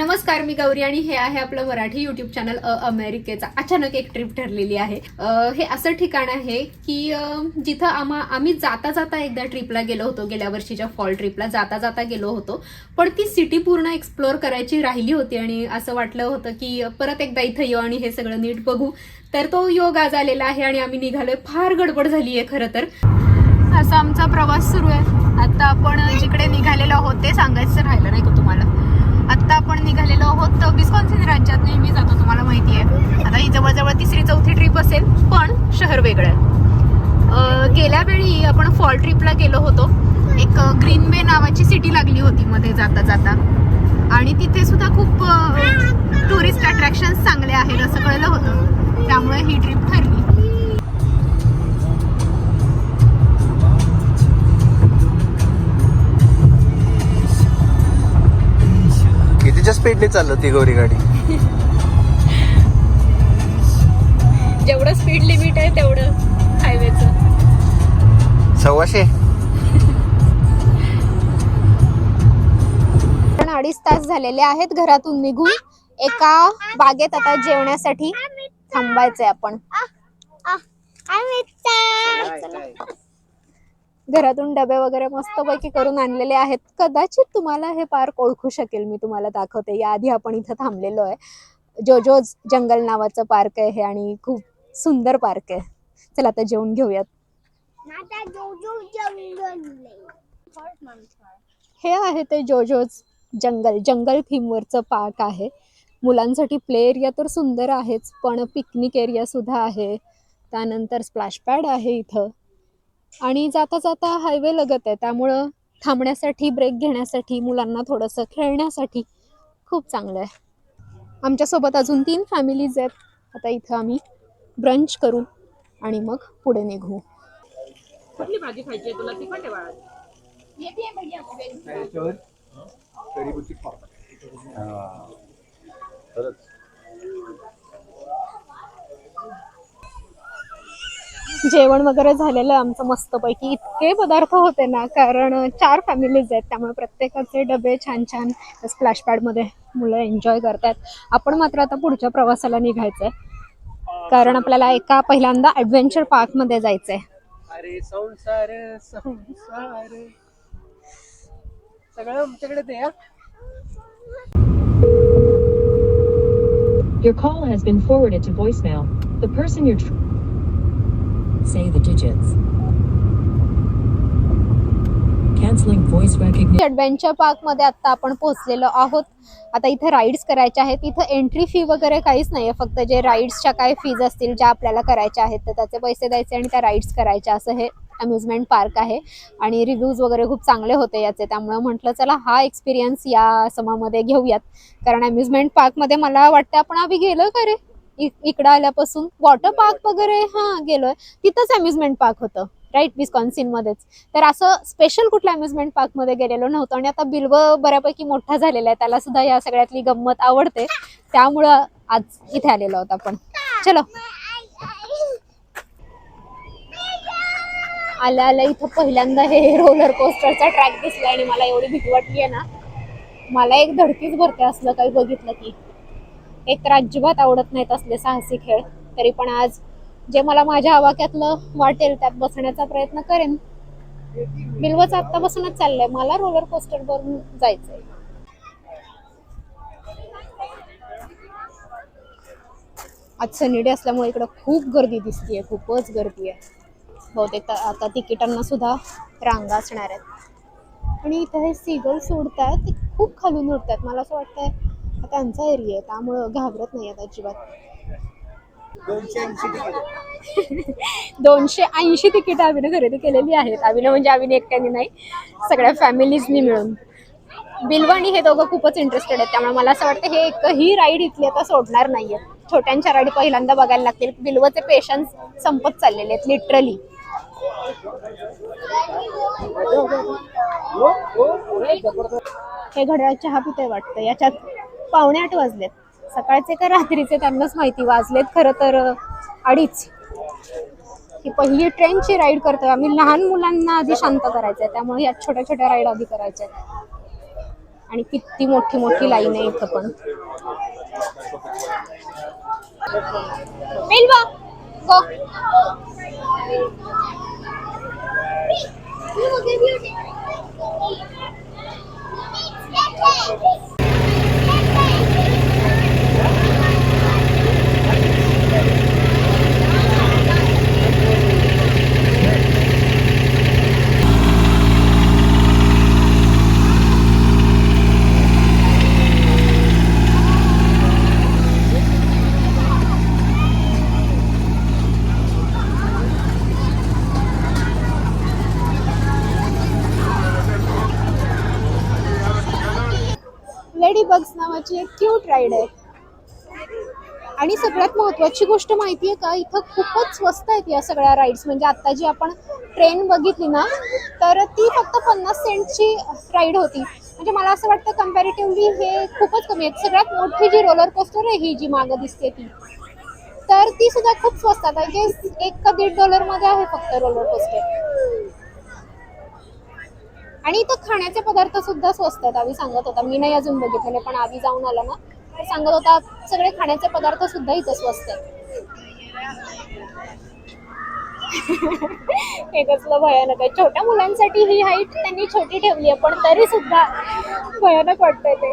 नमस्कार मी गौरी आणि हे आहे आपलं मराठी युट्यूब चॅनल अ अमेरिकेचा. अचानक एक ट्रिप ठरलेली आहे. हे असं ठिकाण आहे की जिथं आम्हा आम्ही जाता जाता एकदा ट्रिपला गेलो होतो. गेल्या वर्षीच्या फॉल ट्रिपला जाता जाता गेलो होतो. पण ती सिटी पूर्ण एक्सप्लोअर करायची राहिली होती आणि असं वाटलं होतं की परत एकदा इथं येऊ आणि हे सगळं नीट बघू. तर तो योग आज आलेला आहे आणि आम्ही निघालोय. फार गडबड झाली आहे खरं तर. असा आमचा प्रवास सुरू आहे. आता आपण जिकडे निघालेलो आहोत ते सांगायचं राहिलं नाही का तुम्हाला? आत्ता आपण निघालेलो आहोत. विस्कॉन्सिन राज्यात नेहमी जातो तुम्हाला माहिती आहे. आता ही जवळजवळ तिसरी चौथी ट्रिप असेल पण शहर वेगळं आहे. गेल्या वेळी आपण फॉल ट्रिपला गेलो होतो. एक ग्रीन बे नावाची सिटी लागली होती मध्ये जाता जाता. आणि तिथे सुद्धा खूप टुरिस्ट अट्रॅक्शन चांगले आहेत असं कळलं होतं. त्यामुळे ही ट्रिप ठरली. कितीच्या स्पीडने चाललं ती गौरी गाडी जेवढं स्पीड लिमिट आहे तेवढं हायवेचं सव्वाशे पण अडीच तास झालेले आहेत घरातून निघून एका बागेत आता जेवण्यासाठी थांबायचंय आपण घरातून डबे वगैरे मस्तपैकी करून आणलेले आहेत. कदाचित तुम्हाला हे पार्क ओळखू शकेल मी तुम्हाला दाखवते. याआधी आपण इथं थांबलेलो आहे. जोजोज जंगल नावाचं पार्क आहे हे आणि खूप सुंदर पार्क आहे. चला आता जेवून घेऊयात. हे आहे ते जोजोज जंगल. जंगल थीमवरचं पार्क आहे. मुलांसाठी प्ले एरिया तर सुंदर आहेच पण पिकनिक एरिया सुद्धा आहे. त्यानंतर स्प्लॅश पॅड आहे इथं. आणि जाता जाता हायवे लगत आहे. त्यामुळं थांबण्यासाठी ब्रेक घेण्यासाठी मुलांना थोडंसं खेळण्यासाठी खूप चांगलं आहे. आमच्यासोबत अजून तीन फॅमिलीज आहेत. आता इथं आम्ही ब्रंच करू आणि मग पुढे निघू. कुठली भाजी खायची तुला? तिखट आहे जेवण वगैरे झालेलं आहे आमचं मस्तपैकी. इतके पदार्थ होते ना कारण चार फॅमिलीज आहेत त्यामुळे प्रत्येकाचे डबे छान छान स्प्लॅश पॅडमध्ये मुलं एन्जॉय करतात. आपण मात्र आता पुढच्या प्रवासाला निघायचंय. कारण आपल्याला एका पहिल्यांदा ॲडव्हेंचर पार्कमध्ये जायचंय. अरे संसार संसार. सगळं आमच्याकडे ते. Your call has been forwarded to voicemail. The person you're tr- say the digits. Canceling voice recognition. Adventure पार्कमध्ये आता आपण पोहोचलेलो आहोत. आता इथे राईड्स करायच्या आहेत. इथं एंट्री फी वगैरे काहीच नाही आहे फक्त जे राईड्सच्या काय फीज असतील ज्या आपल्याला करायच्या आहेत तर त्याचे पैसे द्यायचे आणि त्या राईड्स करायच्या. असं हे अम्युजमेंट पार्क आहे. आणि रिव्ह्यूज वगैरे खूप चांगले होते याचे. त्यामुळे म्हटलं चला हा एक्सपिरियन्स या समामध्ये घेऊयात. कारण अम्युजमेंट पार्कमध्ये मला वाटतं आपण आम्ही गेलो का रे? इकडं आल्यापासून वॉटर पार्क वगैरे हां गेलोय. तिथंच अम्युजमेंट पार्क होतं राईट विस्कॉन्सिन मध्येच. तर असं स्पेशल कुठल्या अम्युजमेंट पार्कमध्ये गेलेलो नव्हतं आणि आता बिल्व बऱ्यापैकी मोठा झालेला आहे. त्याला सुद्धा या सगळ्यातली गंमत आवडते. त्यामुळं आज इथे आलेलो आहोत आपण. चलो. आल्या आल्या इथं पहिल्यांदा हे रोलर कोस्टरचा ट्रॅक दिसला आणि मला एवढी भीती वाटली आहे ना. मला एक धडकीच भरते असलं काही बघितलं की. एक तर अजिबात आवडत नाहीत असले साहसी खेळ तरी पण आज जे मला माझ्या आवाक्यातलं वाटेल त्यात बसण्याचा प्रयत्न करेन. बिल्वच आत्तापासूनच चाललंय. मला रोलर कोस्टर वरून जायचंय. आज सनी डे असल्यामुळे इकडं खूप गर्दी दिसतीये खूपच गर्दी आहे. बहुतेक आता तिकिटांना सुद्धा रांगा असणार आहेत. आणि इथं हे सिगल सोडतायत ते खूप खालून उडतात मला असं वाटतंय हा त्यांचा एरिया आहे त्यामुळं घाबरत नाही आता अजिबात. दोनशे ऐंशी तिकीट. आम्ही खरेदी केलेली आहेत. आम्ही म्हणजे आम्ही एकट्याने नाही सगळ्या फॅमिलीजनी मिळून. बिलवाणी हे दोघं खूपच इंटरेस्टेड आहेत त्यामुळे मला असं वाटतं हे एकही राईड इथली आता सोडणार नाहीये. छोट्यांच्या राईड पहिल्यांदा बघायला लागतील. बिलवचे पेशन्स संपत चाललेले आहेत लिटरली हे घड्याळ चहा पिते वाटतं याच्यात. पावणे आठ वाजलेत. सकाळचे का रात्रीचे त्यांनाच माहिती. वाजलेत खरं तर अडीच. ही पहिली ट्रेनची राईड करतोय आम्ही. लहान मुलांना आधी शांत करायचंय. त्यामुळे या छोट्या छोट्या राईड आधी करायच्या. आहेत. आणि किती मोठी मोठी लाईन आहे इथं पण. बिल्वा गो लेडी बग्स नावाची एक क्यूट राईड आहे. आणि सगळ्यात महत्वाची गोष्ट माहिती आहे का? इथं खूपच स्वस्त आहेत या सगळ्या राईड्स म्हणजे आता जी आपण ट्रेन बघितली ना तर ती फक्त पन्नास सेंटची राईड होती. म्हणजे मला असं वाटतं कम्पॅरेटिव्हली हे खूपच कमी आहेत. सगळ्यात मोठी जी रोलर कोस्टर आहे ही जी मागं दिसते ती. तर ती सुद्धा खूप स्वस्तात आहे जे म्हणजे एक का दीड डॉलरमध्ये आहे फक्त रोलर कोस्टर आणि इथं खाण्याचे पदार्थ सुद्धा स्वस्त आहेत. आम्ही सांगत होता. मी नाही अजून बघितलेले पण आधी जाऊन आला ना. तर सांगत होता सगळे खाण्याचे पदार्थ सुद्धा इथं स्वस्त आहेत. हे कसलं भयानक आहे. छोट्या मुलांसाठी ही हाईट त्यांनी छोटी ठेवली आहे पण तरी सुद्धा भयानक वाटतंय ते.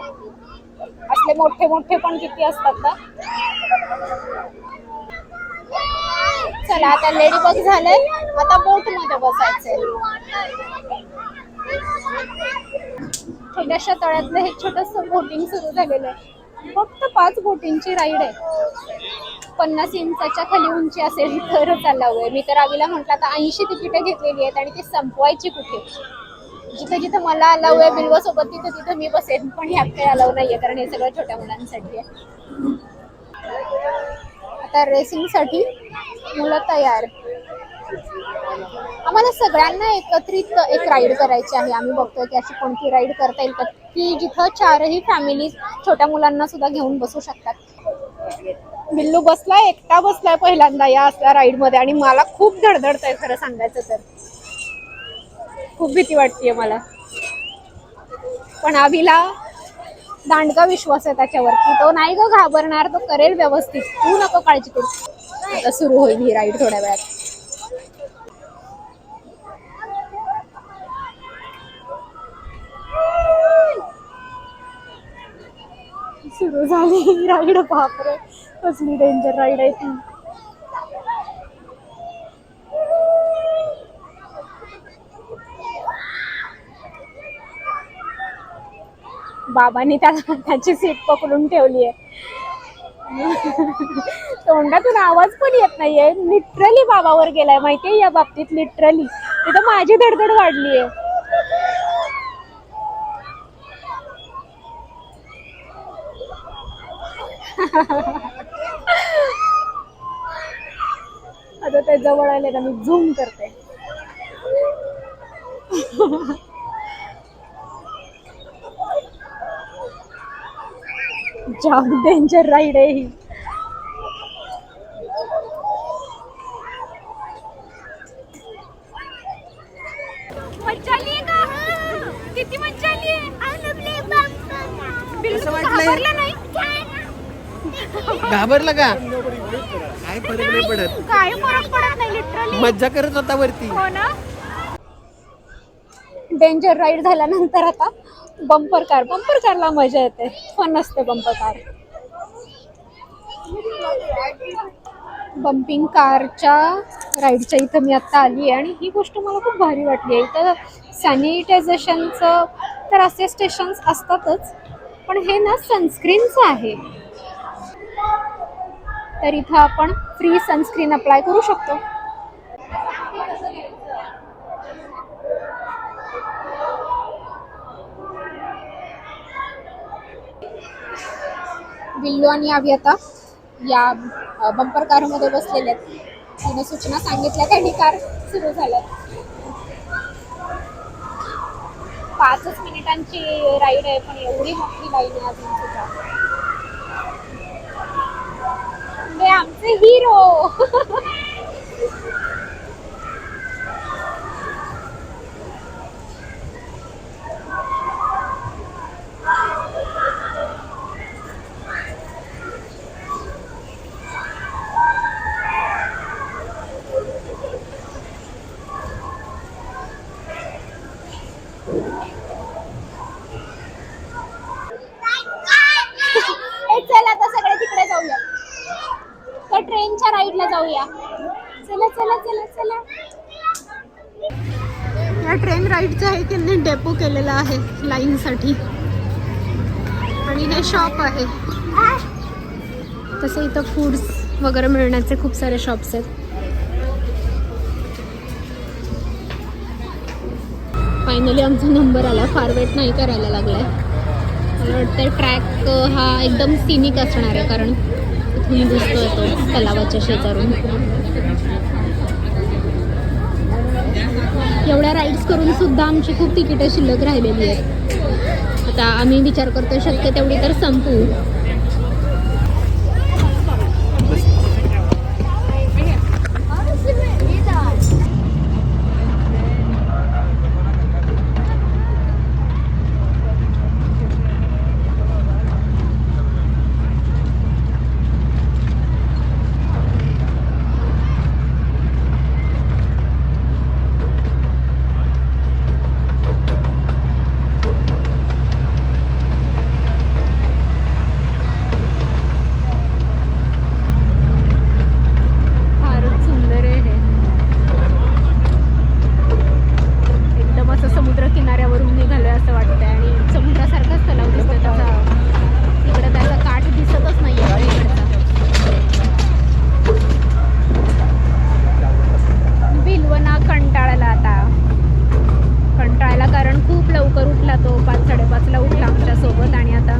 असले मोठे मोठे पण किती असतात ना. चला आता लेडी बग झालंय. आता बोटमध्ये बसायचंय. छोट्याशा तळ्यातलं हे छोटस बोटिंग सुरू झालेलं आहे. फक्त पाच बोटिंगची राईड आहे. पन्नास इंचाच्या खाली उंची असेल तर चालावं आहे. मी तर आवीला म्हटलं आता ऐंशी तिकीटं घेतलेली आहेत आणि ती संपवायची कुठे? जिथे जिथं मला अलाव आहे बिल्वासोबत तिथे तिथं तिथं मी बसेन. पण ह्यात काही अलाव नाहीये कारण हे सगळं छोट्या मुलांसाठी आहे. आता रेसिंगसाठी मुलं तयार. आम्हाला सगळ्यांना एकत्रित एक राईड करायची आहे. आम्ही बघतोय की अशी कोणती राईड करता येईल. का की जिथं चारही फॅमिली छोट्या मुलांना सुद्धा घेऊन बसू शकतात. बिल्लू बसलाय एकटा बसलाय पहिल्यांदा या असल्या राईडमध्ये आणि मला खूप धडधडत आहे खरं सांगायचं तर. खूप भीती वाटतेय मला. पण अभिला दांडगा विश्वास आहे त्याच्यावर. की तो नाही ग घाबरणार तो करेल व्यवस्थित. तू नको काळजी करू. आता सुरू होईल ही राईड थोड्या वेळात. सुरू झाली. राईड बापरे. कसली डेंजर राईड आहे ती. बाबांनी त्याला त्याची सीट पकडून ठेवली आहे. तोंडातून आवाज पण येत नाहीये. लिटरली बाबावर गेलाय. माहितीये या बाबतीत लिटरली तिथं माझी धडधड वाढली आहे आता ते जवळ आले ना मी झूम करते. जाम डेंजर राईड आहे ही. का? किती मज्जा आली कसं वाटलंय? नाही. घाबरलं का? काय फरक नाही पडत. काय फरक पडत नाही लिटरली मज्जा करत होता वरती. हो ना? डेंजर राईड झाल्यानंतर आता बंपर कार बंपर कारला मजा येते. फन असते बंपर कार बम्पिंग कारच्या राईडच्या इथं मी आत्ता आली आहे आणि ही गोष्ट मला खूप भारी वाटली आहे. इथं सॅनिटायझेशनचं तर असे स्टेशन्स असतातच पण हे ना सनस्क्रीनचं आहे. तर इथं आपण फ्री सनस्क्रीन अप्लाय करू शकतो. बिल्लू आणि आवी आता या बंपर कारमध्ये बसलेले आहेत. तिने सूचना सांगितल्या त्यांनी कार सुरू झाल्या पाचच मिनिटांची राईड आहे पण एवढी मोठी लाईन आहे अजून सुद्धा हे आमचे हिरो ए, चल आता सगळे तिकडे जाऊया त्या ट्रेनच्या राईडला जाऊया चला चला चला चला या ट्रेन राईडचं आहे त्यांनी डेपो केलेला आहे लाईनसाठी आणि हे शॉप आहे. तसे इथं फूड्स वगैरे मिळण्याचे खूप सारे शॉप्स आहेत. फायनली आमचा नंबर आला. फार वेट नाही करायला लागलाय. मला वाटतं ट्रॅक हा एकदम सिनिक असणार आहे कारण इथून दिसतोय तो तलावाच्या शेजारून. एवढ्या राईड्स करून सुद्धा आमची खूप तिकीटं शिल्लक राहिलेली आहेत. आता आम्ही विचार करतो शक्य तेवढी तर संपू फारच सुंदर आहे हे एकदम असं समुद्र किनाऱ्यावरून निघालोय असं वाटतंय आणि समुद्रासारखाच तलाव दिसतोय त्याचा तिकडे त्याचा काठ दिसतच नाहीये इकडचा बिलवना कंटाळला आता कंटाळला कारण खूप लवकर उठला तो पाच साडेपाचला उठला आमच्यासोबत आणि आता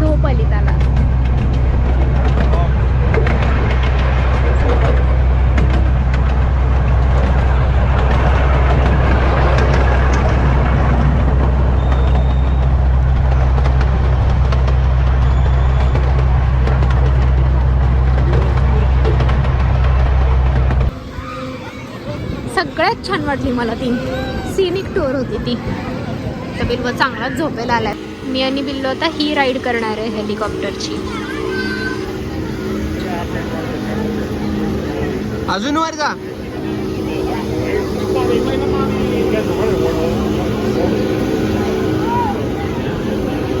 झोप आली त्याला सगळ्यात छान वाटली मला ती. सिनिक टूर होती ती. तर बिल्व चांगलाच झोपेला आलाय. मी आणि बिल्लो आता ही राईड करणार आहे हेलिकॉप्टरची अजून वर जा.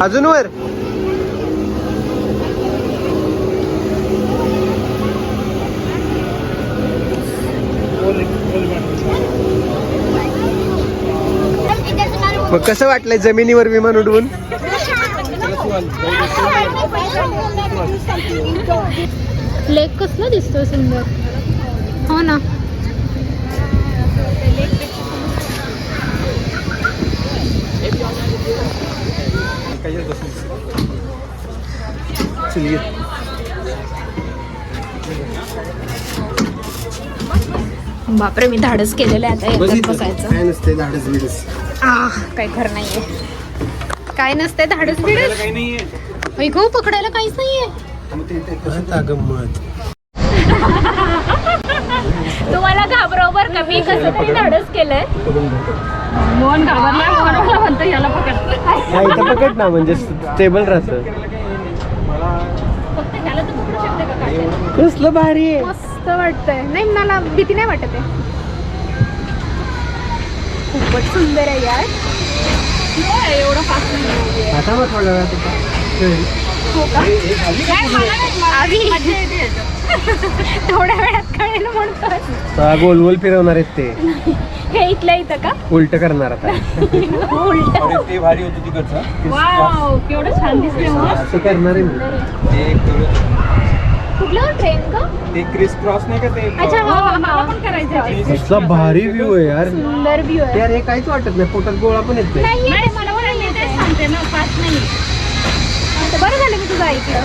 अजून वर. मग कसं वाटलंय जमिनीवर विमान उडवून? लेक कसला दिसतोय सुंदर? हो ना. बापरे मी धाडस केलेलं आहे आता बसायचं. काय नसते धाडस बिडस काय खरं नाहीये. काय नसते धाडस बिडस? हो पकडायला काहीच नाहीये. तुम्हाला घाबरव बर का? मी कसं तरी धाडस केलंय. मोहन घाबरला मोहन म्हणतो याला पकड. पकड ना म्हणजे स्टेबल राहतं. कसलं भारी आहे. मस्त वाटतंय. नाही मला भीती नाही वाटत आहे. खूपच सुंदर आहे यार. एवढं फास्ट? नाही आता मग थोड्या वेळात कळेल म्हणतो हा, गोल गोल फिरवणार आहेत ते. हे इथल्या इथं का? उलट करणार आता. उलट. ते भारी होतं तिकडचं. वाव केवढं छान दिसते हो असं करणार आहे मी. ते कुठलं ट्रेन का ते क्रिस क्रॉस नाही का ते? अच्छा हा हा, मला हा पण करायचं कसला भारी व्ह्यू आहे यार. सुंदर व्ह्यू आहे. यार हे काहीच वाटत नाही. पोटात गोळा पण येत नाही. नाही नाही येते, मला पण मी तेच सांगते ना फास्ट नाही. आता बरं झालं मी तुझं ऐकलं.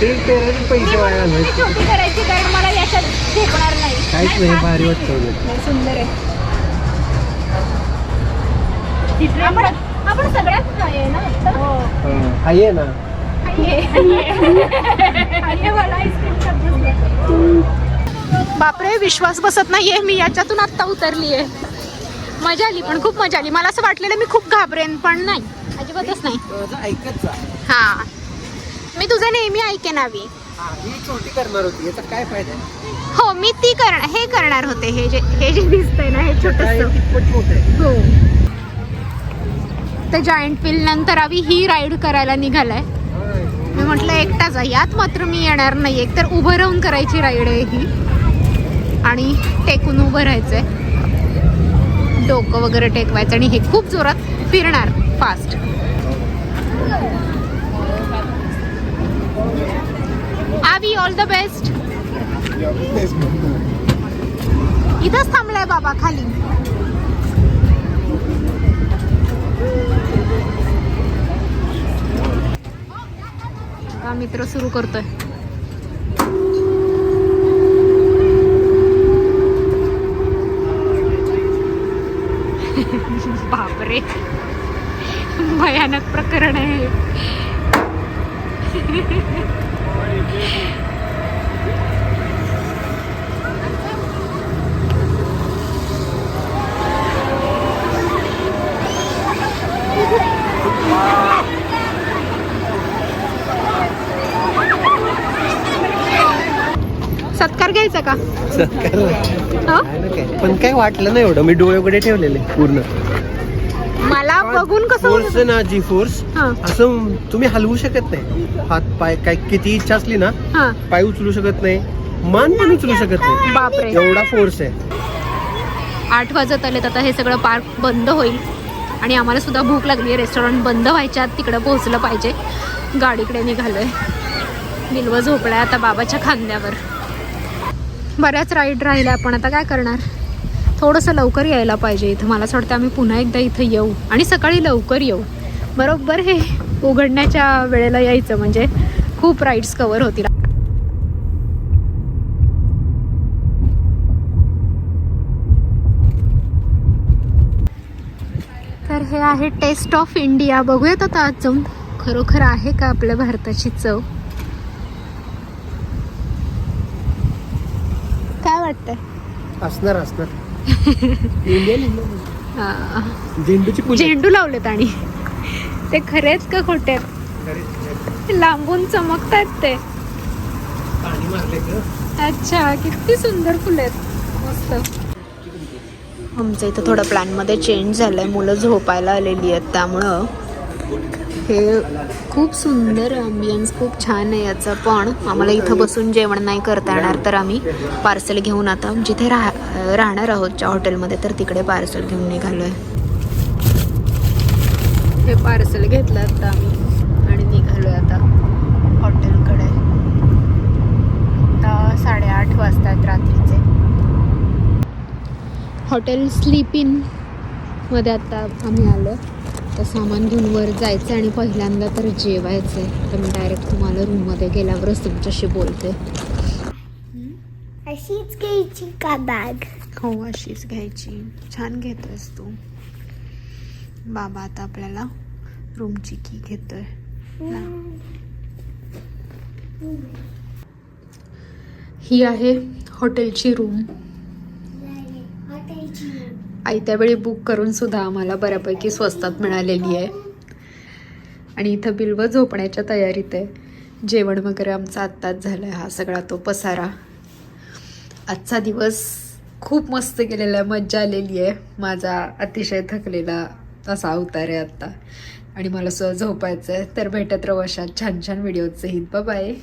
ते पेरेंट मी पैसे वाया म्हणून घालवायचे. ती छोटी करायची कारण मला याच्यात झेपणार नाही. काहीच नाही भारी वाटतं उलट. नाही, सुंदर आहे. आपण आपण सगळ्यात आहे ना? आता? हा ये ना. बापरे विश्वास बसत नाहीये. मी याच्यातून आत्ता उतरली आहे मजा आली पण खूप मजा आली. मला असं वाटलेलं मी खूप घाबरेन पण नाही. अजिबातच नाही. हा. मी तुझं नेहमी ऐकेन आवी. छोटी करणार होती. याचा काय फायदा? हो मी ती करणार हे करणार होते. हे जे हे जे दिसतंय ना हे छोटस. हो. इथे जायंट व्हील नंतर आम्ही ही राईड करायला निघालाय. मी म्हटलं एकटाच आहे यात मात्र मी येणार नाही एक तर उभं राहून करायची राईड आहे ही. आणि टेकून उभं राहायचंय. डोकं वगैरे टेकवायचं आणि हे खूप जोरात फिरणार फास्ट आवी ऑल द बेस्ट इथंच थांबलाय बाबा खाली. हा मित्र सुरू करतोय. बापरे. भयानक प्रकरण आहे सत्कार घ्यायचा का? हा? पण काय वाटलं नाही एवढं. मी डोळे वगैरे ठेवलेले पूर्ण. मला बघून कसं फोर्स होत ना जी फोर्स हा. असं तुम्ही हलवू शकत नाही. हात पाय काय किती इच्छा असली ना हा. पाय उचलू शकत नाही मान पण उचलू शकत नाही. बापरे. एवढा फोर्स आहे. आठ वाजत आलेत आता हे सगळं पार्क बंद होईल. आणि आम्हाला सुद्धा भूक लागली आहे. रेस्टॉरंट बंद व्हायच्या आत तिकडं पोहोचलं पाहिजे. गाडीकडे निघालोय. बिलव झोपलाय आता बाबाच्या खांद्यावर. बऱ्याच राईड राहिल्या आपण आता काय करणार? थोडंसं लवकर यायला पाहिजे इथं. मला असं वाटतं आम्ही पुन्हा एकदा इथं येऊ. आणि सकाळी लवकर येऊ. बरोबर हे उघडण्याच्या वेळेला यायचं. म्हणजे खूप राईड्स कवर होतील. तर हे आहे टेस्ट ऑफ इंडिया बघूयात आता आज जाऊन. खरोखर आहे का आपल्या भारताची चव? वाटतंय. असणार असणार. इंडियन हा. झेंडूची पूजा झेंडू लावलेत आणि. ते खरे आहेत का खोटे आहेत? लांबून चमकतायत ते. पाणी मारले अच्छा किती सुंदर फुलं आहेत. मस्त. आमचं इथं थोडं प्लॅनमध्ये चेंज झालं आहे मुलं झोपायला आलेली आहेत त्यामुळं हे खूप सुंदर अम्बियन्स खूप छान आहे याचं. पण आम्हाला इथं बसून जेवण नाही करता येणार तर आम्ही पार्सल घेऊन आता जिथे राह राहणार आहोत ज्या हॉटेलमध्ये तर तिकडे पार्सल घेऊन निघालो आहे हे पार्सल घेतलं आता आम्ही आणि निघालो आहे आता हॉटेलकडे आता साडेआठ वाजतात रात्रीचे. हॉटेल स्लीप इनमध्ये आता आम्ही आलो तर सामान घेऊन वर जायचं आणि पहिल्यांदा तर जेवायचं आहे तर मी डायरेक्ट तुम्हाला रूममध्ये गेल्यावरच तुमच्याशी बोलते. अशीच घ्यायची का बॅग हो अशीच घ्यायची. छान घेतोयस तू. बाबा आता आपल्याला रूमची की घेतोय. ही आहे हॉटेलची रूम आयत्या वेळी बुक करून सुद्धा आम्हाला बऱ्यापैकी स्वस्तात मिळालेली आहे. आणि इथं बिल्व झोपण्याच्या तयारीत आहे. जेवण वगैरे आमचं आत्ताच झालं आहे हा सगळा तो पसारा. आजचा दिवस खूप मस्त गेलेला आहे. मज्जा आलेली आहे. माझा अतिशय थकलेला असा अवतार आहे आत्ता. आणि मला सुद्धा झोपायचं आहे तर भेटत रवशात छान छान व्हिडिओज हित. बाय